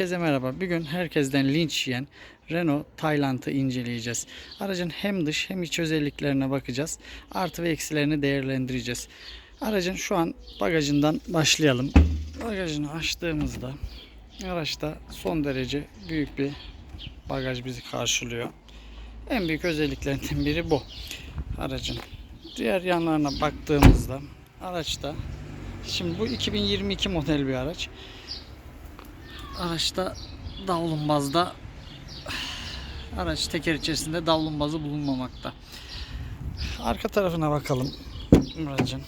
Herkese merhaba. Bugün herkesten linç yiyen Renault Tayland'ı inceleyeceğiz. Aracın hem dış hem iç özelliklerine bakacağız. Artı ve eksilerini değerlendireceğiz. Aracın şu an bagajından başlayalım. Bagajını açtığımızda araçta son derece büyük bir bagaj bizi karşılıyor. En büyük özelliklerinden biri bu aracın. Diğer yanlarına baktığımızda araçta şimdi bu 2022 model bir araç. Araçta davlumbazda araç teker içerisinde davlumbazı bulunmamakta. Arka tarafına bakalım aracın.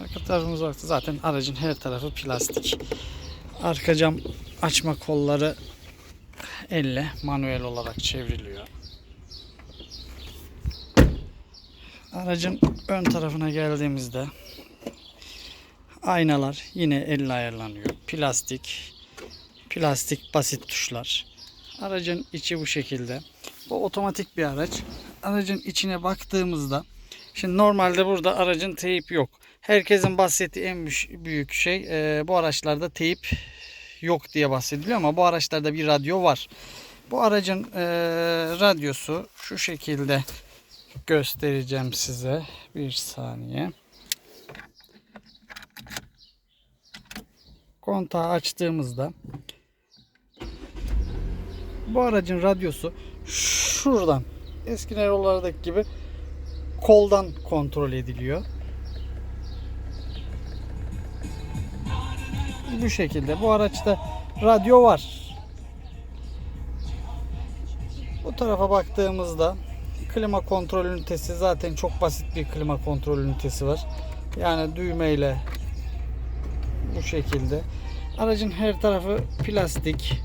Arka tarafımıza baktı zaten aracın her tarafı plastik. Arka cam açma kolları elle manuel olarak çevriliyor. Aracın ön tarafına geldiğimizde aynalar yine elle ayarlanıyor. Plastik, plastik basit tuşlar. Aracın içi bu şekilde. Bu otomatik bir araç. Aracın içine baktığımızda şimdi normalde burada aracın teyip yok. Herkesin bahsettiği en büyük şey e, bu araçlarda teyip yok diye bahsediliyor ama bu araçlarda bir radyo var. Bu aracın e, radyosu şu şekilde göstereceğim size. Bir saniye. Kontağı açtığımızda bu aracın radyosu şuradan eski Nero'lardaki gibi koldan kontrol ediliyor. Bu şekilde. Bu araçta radyo var. Bu tarafa baktığımızda klima kontrol ünitesi zaten çok basit bir klima kontrol ünitesi var. Yani düğmeyle bu şekilde. Aracın her tarafı plastik.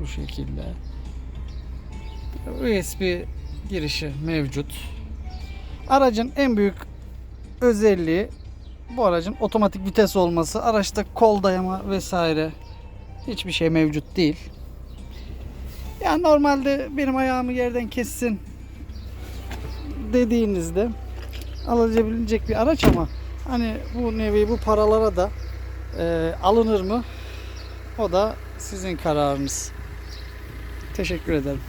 Bu şekilde. USB girişi mevcut. Aracın en büyük özelliği bu aracın otomatik vites olması. Araçta kol dayama vesaire hiçbir şey mevcut değil. Yani normalde benim ayağımı yerden kessin dediğinizde alınabilecek bir araç ama hani bu nevi bu paralara da e, alınır mı? O da sizin kararınız. Teşekkür ederim.